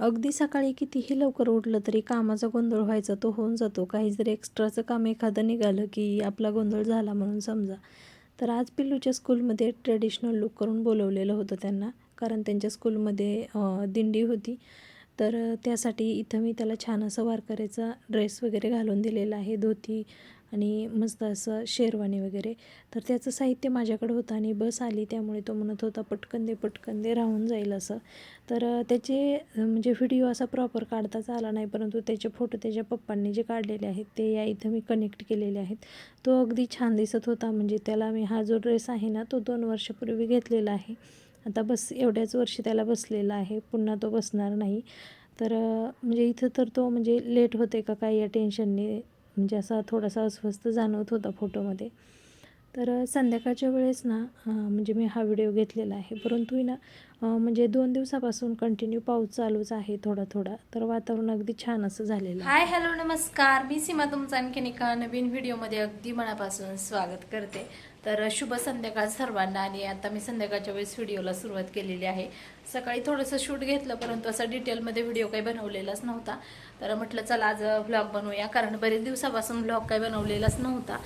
अगदी सकाळी कितीही लवकर उठलं तरी कामाचा गोंधळ व्हायचा तो होऊन जातो. काही जरी एक्स्ट्राचं काम एखादं निघालं की आपला गोंधळ झाला म्हणून समजा. तर आज पिल्लूच्या स्कूलमध्ये ट्रेडिशनल लुक करून बोलवलेलं होतं त्यांना कारण त्यांच्या स्कूलमध्ये दिंडी होती. तर त्यासाठी इथं मी त्याला छान असं वारकऱ्याचा ड्रेस वगैरे घालून दिलेला आहे धोती आणि मस्त असं शेरवानी वगैरे. तर त्याचं साहित्य माझ्याकडे होतं आणि बस आली त्यामुळे तो म्हणत होता पटकन दे पटकन दे राहून जाईल असं. तर त्याचे म्हणजे व्हिडिओ असा प्रॉपर काढताच आला नाही परंतु त्याचे फोटो त्याच्या पप्पांनी जे काढलेले आहेत ते या इथं मी कनेक्ट केलेले आहेत. तो अगदी छान दिसत होता म्हणजे त्याला मी हा जो ड्रेस आहे ना तो दोन वर्षापूर्वी घेतलेला आहे. आता बस एवढ्याच वर्षी त्याला बसलेला आहे पुन्हा तो बसणार नाही. तर म्हणजे इथं तर तो म्हणजे लेट होते का काही या टेन्शनने म्हणजे असा थोडासा अस्वस्थ जाणवत होता फोटोमध्ये. तर संध्याकाळच्या वेळेस ना म्हणजे मी हा व्हिडिओ घेतलेला आहे. परंतु ना म्हणजे दोन दिवसापासून कंटिन्यू पाऊस चालूच आहे थोडा थोडा. तर वातावरण अगदी छान असं झालेलं आहे. हाय हॅलो नमस्कार. मी सीमा तुमचं आणखीन एका नवीन व्हिडिओमध्ये अगदी मनापासून स्वागत करते. तर शुभ संध्याकाळ सर्वांना आणि आता मी संध्याकाळच्या वेळेस व्हिडिओला सुरुवात केलेली आहे. सकाळी थोडंसं शूट घेतलं परंतु असा डिटेलमध्ये व्हिडिओ काही बनवलेलाच नव्हता. तर म्हटलं चला आज व्लॉग बनवूया. कारण बरेच दिवसापासून व्लॉग काही बनवलेलाच नव्हता.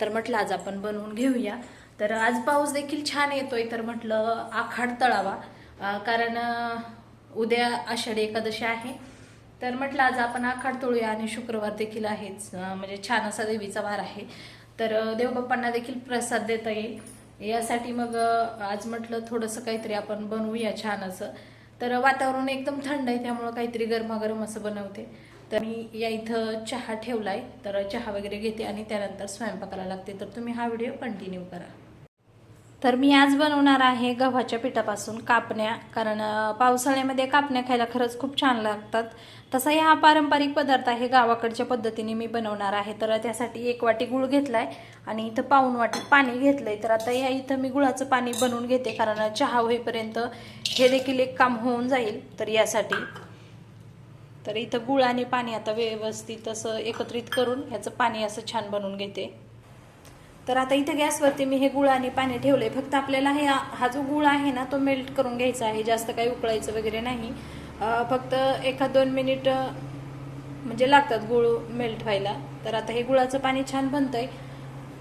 तर म्हटलं आज आपण बनवून घेऊया. तर आज पाऊस देखील छान येतोय तर म्हटलं आखाड तळावा. कारण उद्या आषाढी एकादशी आहे. तर म्हटलं आज आपण आखाड तोळूया आणि शुक्रवार देखील आहेच. म्हणजे छान असा देवीचा वार आहे. तर देवबाप्पांना देखील प्रसाद देता येईल. यासाठी मग आज म्हटलं थोडंसं काहीतरी आपण बनवूया छान असं तर वातावरण एकदम थंड आहे त्यामुळं काहीतरी गरमागरम असं बनवते. तर मी या इथं चहा ठेवला आहे तर चहा वगैरे घेते आणि त्यानंतर स्वयंपाकाला लागते. तर तुम्ही हा व्हिडिओ कंटिन्यू करा. तर मी आज बनवणार आहे गव्हाच्या पिठापासून कापण्या. कारण पावसाळ्यामध्ये कापण्या खायला खरंच खूप छान लागतात. तसा हा पारंपरिक पदार्थ आहे गावाकडच्या पद्धतीने मी बनवणार आहे. तर त्यासाठी एक वाटी गुळ घेतलाय आणि इथं पाऊन वाटी पाणी घेतलंय. तर आता या इथं मी गुळाचं पाणी बनवून घेते कारण चहा होईपर्यंत हे देखील एक काम होऊन जाईल. तर यासाठी. तर इथं गुळ आणि पाणी आता व्यवस्थित असं एकत्रित करून ह्याचं पाणी असं छान बनवून घेते. तर आता इथे गॅसवरती मी हे गुळ आणि पाणी ठेवले फक्त आपल्याला हे हा जो गुळ आहे ना तो मेल्ट करून घ्यायचा आहे. जास्त काही उकळायचं वगैरे नाही. फक्त एखाद दोन मिनिट म्हणजे लागतात गुळ मेल्ट व्हायला. तर आता हे गुळाचं पाणी छान बनतंय.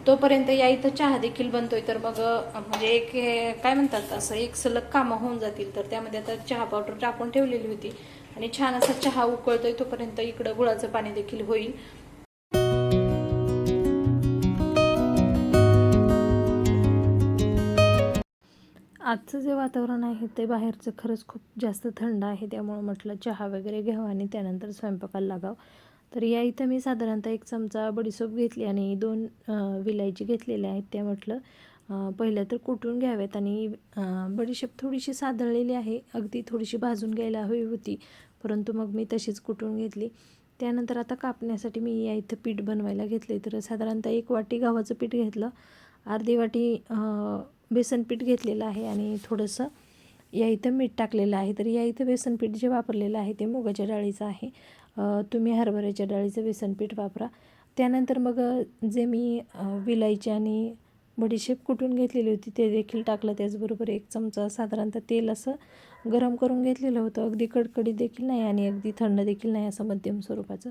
तोपर्यंत या इथं चहा देखील बनतोय. तर मग म्हणजे एक हे काय म्हणतात असं एक सलग कामं होऊन जातील. तर त्यामध्ये आता चहा पावडर टाकून ठेवलेली होती. आणि छान असा चहा उकळतोय तोपर्यंत इकडं गुळाचं पाणी देखील होईल. आजचं जे वातावरण आहे ते बाहेरचं खरंच खूप जास्त थंड आहे. त्यामुळं म्हटलं चहा वगैरे घ्यावा आणि त्यानंतर स्वयंपाकाला लागावं. तर या इथं मी साधारणतः एक चमचा बडीसोप घेतली आणि दोन विलायची घेतलेल्या आहेत. त्या म्हटलं पहिलं तर कुटून घ्याव्यात आणि बडीशेप थोडीशी सादळलेली आहे. अगदी थोडीशी भाजून घ्यायला हवी होती परंतु मग मी तशीच कुटून घेतली. त्यानंतर आता कापण्यासाठी मी या इथं पीठ बनवायला घेतले तर साधारणतः एक वाटी गव्हाचं पीठ घेतलं. अर्धी वाटी बेसनपीठ घेतलेलं आहे आणि थोडंसं या इथं मीठ टाकलेलं आहे. तर या इथं बेसनपीठ जे वापरलेलं आहे ते मुगाच्या डाळीचं आहे. तुम्ही हरभऱ्याच्या डाळीचं बेसनपीठ वापरा. त्यानंतर मग जे मी विलायची आणि बडीशेप कुटून घेतलेली होती ते देखील टाकलं. त्याचबरोबर एक चमचा साधारणतः तेल असं गरम करून घेतलेलं होतं. अगदी कडकडी देखील नाही आणि अगदी थंड देखील नाही असं मध्यम स्वरूपाचं.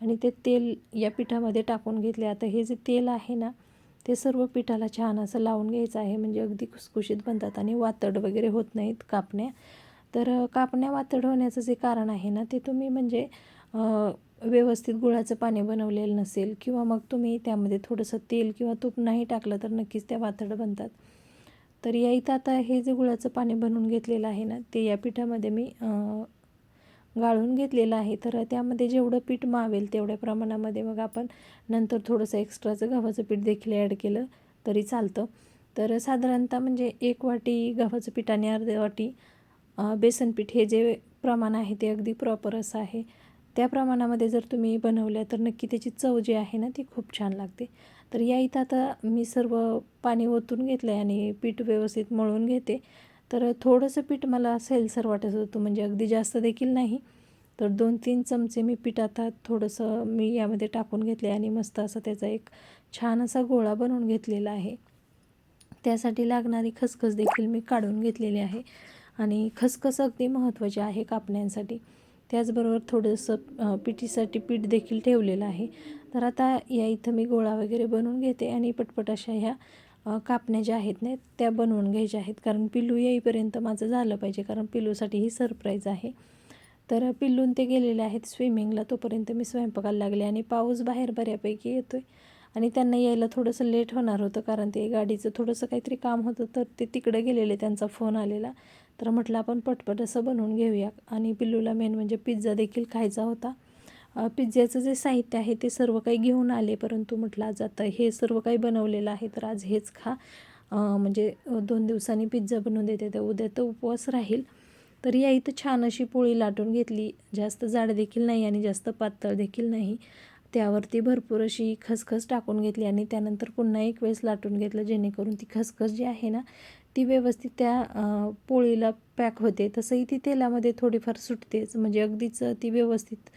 आणि ते तेल या पिठामध्ये टाकून घेतले. आता हे जे तेल आहे ना ते सर्व पिठाला छान असं लावून घ्यायचं आहे. म्हणजे अगदी खुसखुशीत बनतात आणि वातड वगैरे होत नाहीत कापण्या. तर कापण्या वातड होण्याचं जे कारण आहे ना ते तुम्ही म्हणजे व्यवस्थित गुळाचं पाणी बनवलेलं नसेल किंवा मग तुम्ही त्यामध्ये थोडंसं तेल किंवा तूप नाही टाकलं तर नक्कीच त्या वातड बनतात. तर या इथं आता हे जे गुळाचं पाणी बनवून घेतलेलं आहे ना ते या पिठामध्ये मी गाळून घेतलेलं आहे. तर त्यामध्ये जेवढं पीठ मावेल तेवढ्या प्रमाणामध्ये मग आपण नंतर थोडंसं एक्स्ट्राचं गव्हाचं पीठ देखील ॲड केलं तरी चालतं. तर साधारणतः म्हणजे एक वाटी गव्हाचं पीठ आणि अर्ध्या वाटी बेसन पीठ हे जे प्रमाण आहे ते अगदी प्रॉपर असं आहे. त्या प्रमाणामध्ये जर तुम्ही बनवल्या तर नक्की त्याची चव जी आहे ना ती खूप छान लागते. तर या इथं आता मी सर्व पाणी ओतून घेतलं आहे आणि पीठ व्यवस्थित मळून घेते. तर थोडंसं पीठ मला सैलसर वाटत होतं म्हणजे अगदी जास्त देखील नाही. तर दोन तीन चमचे मी पीठ आता थोडंसं मी यामध्ये टाकून घेतले आणि मस्त असा त्याचा एक छान असा गोळा बनवून घेतलेला आहे. त्यासाठी लागणारी खसखस देखील मी काढून घेतलेली आहे आणि खसखस अगदी महत्त्वाची आहे कापण्यांसाठी. त्याचबरोबर थोडंसं पिठीसाठी पीठ देखील ठेवलेलं आहे. तर आता या इथं मी गोळा वगैरे बनवून घेते आणि पटपट अशा ह्या कापण्या ज्या आहेत ना त्या बनवून घ्यायच्या आहेत. कारण पिल्लू येईपर्यंत माझं झालं पाहिजे. कारण पिल्लूसाठी ही सरप्राईज आहे. तर पिल्लून ते गेलेले आहेत स्विमिंगला तोपर्यंत मी स्वयंपाकाला लागले आणि पाऊस बाहेर बऱ्यापैकी येतो आहे आणि त्यांना यायला थोडंसं लेट होणार होतं. कारण ते गाडीचं थोडंसं काहीतरी काम होतं. तर ते तिकडे गेलेले. त्यांचा फोन आलेला. तर म्हटलं आपण पटपट असं बनवून घेऊया. आणि पिल्लूला मेन म्हणजे पिझ्झा देखील खायचा होता. पिझ्झ्याचं जे साहित्य आहे ते सर्व काही घेऊन आले परंतु म्हटलं आज आता हे सर्व काही बनवलेलं आहे तर आज हेच खा. म्हणजे दोन दिवसांनी पिझ्झा बनवून देते तर उद्या तर उपवास राहील. तर या इथं छान अशी पोळी लाटून घेतली. जास्त जाड देखील नाही आणि जास्त पातळ देखील नाही. त्यावरती भरपूर अशी खसखस टाकून घेतली आणि त्यानंतर पुन्हा एक वेळेस लाटून घेतलं जेणेकरून ती खसखस जी आहे ना ती व्यवस्थित त्या पोळीला पॅक होते. तसंही ती तेलामध्ये थोडीफार सुटतेच. म्हणजे अगदीच ती व्यवस्थित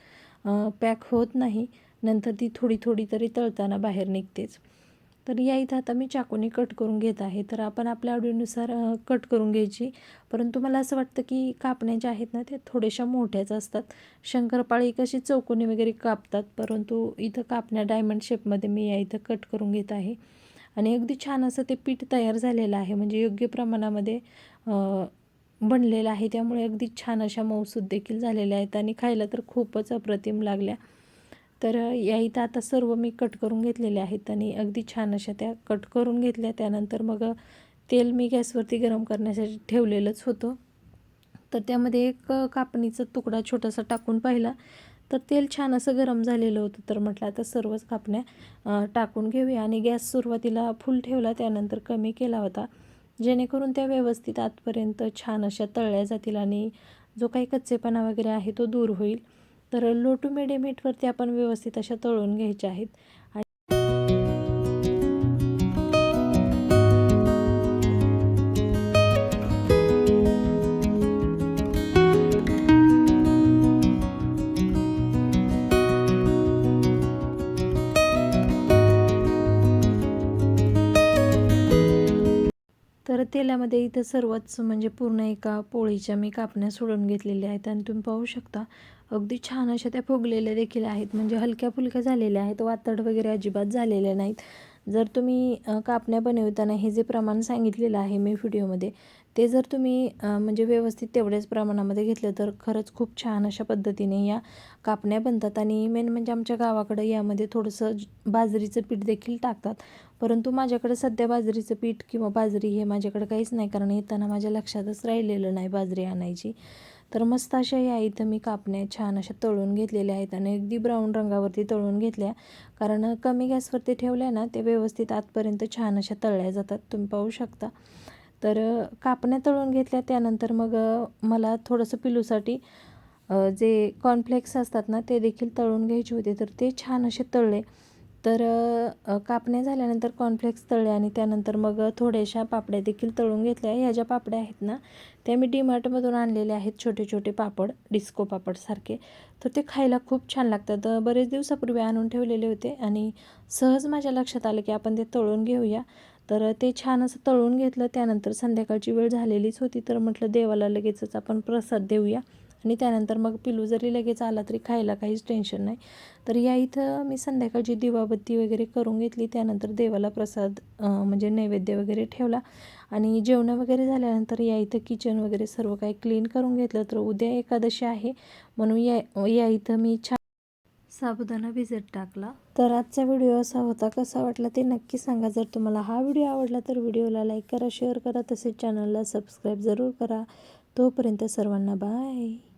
पॅक होत नाही. नंतर ती थोडी थोडी तरी तळताना बाहेर निघतेच. तर या इथं आता मी चाकूने कट करून घेत आहे. तर आपण आपल्या आवडीनुसार कट करून घ्यायची. परंतु मला असं वाटतं की कापण्या ज्या आहेत ना त्या थोड्याशा मोठ्याच असतात. शंकरपाळी कशी चौकोनी वगैरे कापतात. परंतु इथं कापण्या डायमंड शेपमध्ये मी या इथं कट करून घेत आहे. आणि अगदी छान असं ते पीठ तयार झालेलं आहे. म्हणजे योग्य प्रमाणामध्ये बनलेलं आहे. त्यामुळे अगदी छान अशा मऊसूद देखील झालेल्या आहेत आणि खायला तर खूपच अप्रतिम लागल्या. तर या इथं आता सर्व मी कट करून घेतलेले आहेत आणि अगदी छान अशा त्या कट करून घेतल्या. त्यानंतर मग तेल मी गॅसवरती गरम करण्यासाठी ठेवलेलंच होतं. तर त्यामध्ये एक कापणीचा तुकडा छोटासा टाकून पाहिला. तर तेल छान असं गरम झालेलं होतं. तर म्हटलं आता सर्वच कापण्या टाकून घेऊया. आणि गॅस सुरुवातीला फुल ठेवला त्यानंतर कमी केला होता. जेणेकरून त्या व्यवस्थित आतपर्यंत छान अशा तळल्या जातील आणि जो काही कच्चेपणा वगैरे आहे तो दूर होईल. तर लो टू मिडियम हीटवरती आपण व्यवस्थित अशा तळून घ्यायच्या आहेत. तेलामध्ये इथं सर्वच म्हणजे पूर्ण एका पोळीच्या मी कापण्या सोडून घेतलेल्या आहेत आणि तुम्ही पाहू शकता अगदी छान अशा त्या फुगलेल्या देखील आहेत. म्हणजे हलक्या फुलक्या झालेल्या आहेत वातड वगैरे अजिबात झालेल्या नाहीत. जर तुम्ही कापण्या बनवताना हे जे प्रमाण सांगितलेलं आहे मी व्हिडिओमध्ये ते जर तुम्ही म्हणजे व्यवस्थित तेवढ्याच प्रमाणामध्ये घेतलं तर खरंच खूप छान अशा पद्धतीने या कापण्या बनतात. आणि मेन म्हणजे आमच्या गावाकडं यामध्ये थोडंसं बाजरीचं पीठ देखील टाकतात. परंतु माझ्याकडे सध्या बाजरीचं पीठ किंवा बाजरी हे माझ्याकडे काहीच नाही कारण येताना माझ्या लक्षातच राहिलेलं नाही बाजरी आणायची. तर मस्त अशा या इथं मी कापण्या छान अशा तळून घेतलेल्या आहेत आणि अगदी ब्राऊन रंगावरती तळून घेतल्या. कारण कमी गॅसवरती ठेवल्या ना ते व्यवस्थित आतपर्यंत छान अशा तळल्या जातात. तुम्ही पाहू शकता. तर कापण्या तळून घेतल्या त्यानंतर मग मला थोडंसं पिलूसाठी जे कॉर्नफ्लेक्स असतात ना ते देखील तळून घ्यायचे होते. तर ते छान असे तळले. तर कापण्या झाल्यानंतर कॉर्नफ्लेक्स तळले आणि त्यानंतर मग थोड्याशा पापड्या देखील तळून घेतल्या. ह्या ज्या पापड्या आहेत ना त्या मी डीमार्टमधून आणलेल्या आहेत छोटे छोटे पापड डिस्को पापडसारखे तर ते खायला खूप छान लागतात. बरेच दिवसापूर्वी आणून ठेवलेले होते आणि सहज माझ्या लक्षात आलं की आपण ते तळून घेऊया. तर ते छान असं तळून घेतलं. त्यानंतर संध्याकाळची वेळ झालेलीच होती. तर म्हटलं देवाला लगेचच आपण प्रसाद देऊया. आणि त्यानंतर मग पिलू जरी लगेच आला तरी खायला काहीच टेन्शन नाही. तर या इथं मी संध्याकाळची दिवाबत्ती वगैरे करून घेतली. त्यानंतर देवाला प्रसाद म्हणजे नैवेद्य वगैरे ठेवला. आणि जेवणं वगैरे झाल्यानंतर या इथं किचन वगैरे सर्व काही क्लीन करून घेतलं. तर उद्या एकादशी आहे. म्हणून या या इथं मी छान साबुदाणा भिजत टाकला. तर आजचा व्हिडिओ असा होता. कसा वाटला ते नक्की सांगा. जर तुम्हाला हा व्हिडिओ आवडला तर व्हिडिओला लाईक करा शेअर करा. तसेच चॅनलला सबस्क्राईब जरूर करा. तोपर्यंत सर्वांना बाय